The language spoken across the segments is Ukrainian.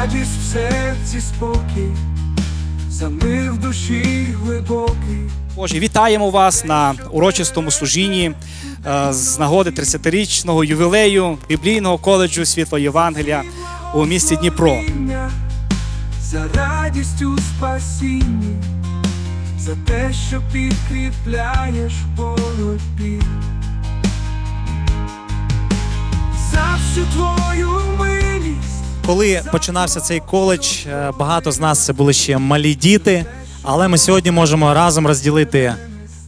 радість в серці спокій, за мир в душі глибокий. Боже, вітаємо вас на урочистому служінні е, з нагоди 30-річного ювілею біблійного коледжу Світло Євангелія у місті Дніпро. За радість у спасінні, за те, що підкріпляєш боротьбі. За всю твою. Коли починався цей коледж, е, багато з нас це були ще малі діти, але ми сьогодні можемо разом розділити е,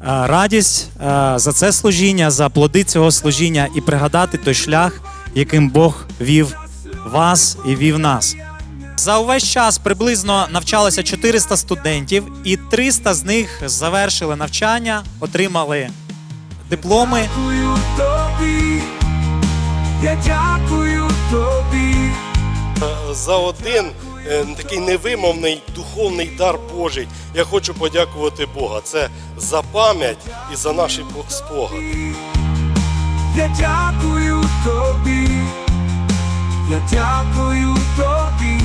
радість е, за це служіння, за плоди цього служіння і пригадати той шлях, яким Бог вів вас і вів нас. За увесь час приблизно навчалося 400 студентів, і 300 з них завершили навчання, отримали дипломи. Я дякую тобі. За один е, такий невимовний духовний дар Божий. Я хочу подякувати Бога. Це за пам'ять і за наші по- спогади. Я дякую тобі, я дякую тобі,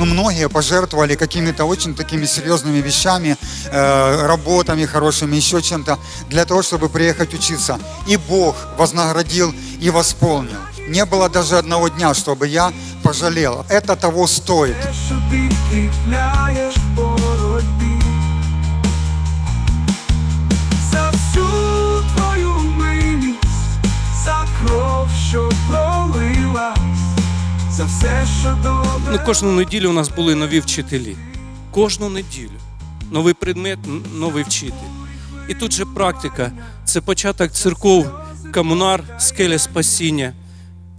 Ну, многие пожертвовали какими-то очень такими серьезными вещами, э, работами хорошими, еще чем-то, для того, чтобы приехать учиться. И Бог вознаградил и восполнил. Не было даже одного дня, чтобы я пожалел. Это того стоит. Все, що добре. Ну, кожну неділю у нас були нові вчителі. Кожну неділю. Новий предмет, новий вчитель. І тут же практика. Це початок церков, комунар, скеля спасіння.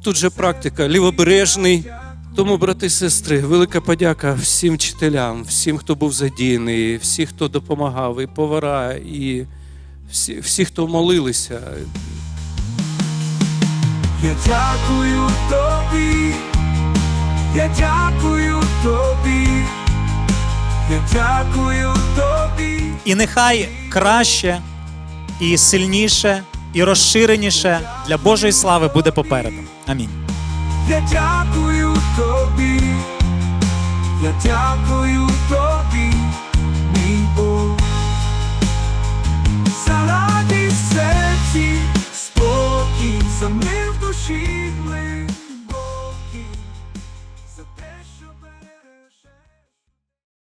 Тут же практика, лівобережний. Тому, брати і сестри, велика подяка всім вчителям, всім, хто був задіяний, всі, хто допомагав, і повара, і всі, всі хто молилися. Я дякую тобі, я дякую тобі, я дякую тобі. І нехай краще, і сильніше, і розширеніше для Божої слави буде попереду. Амінь. Я дякую тобі, я дякую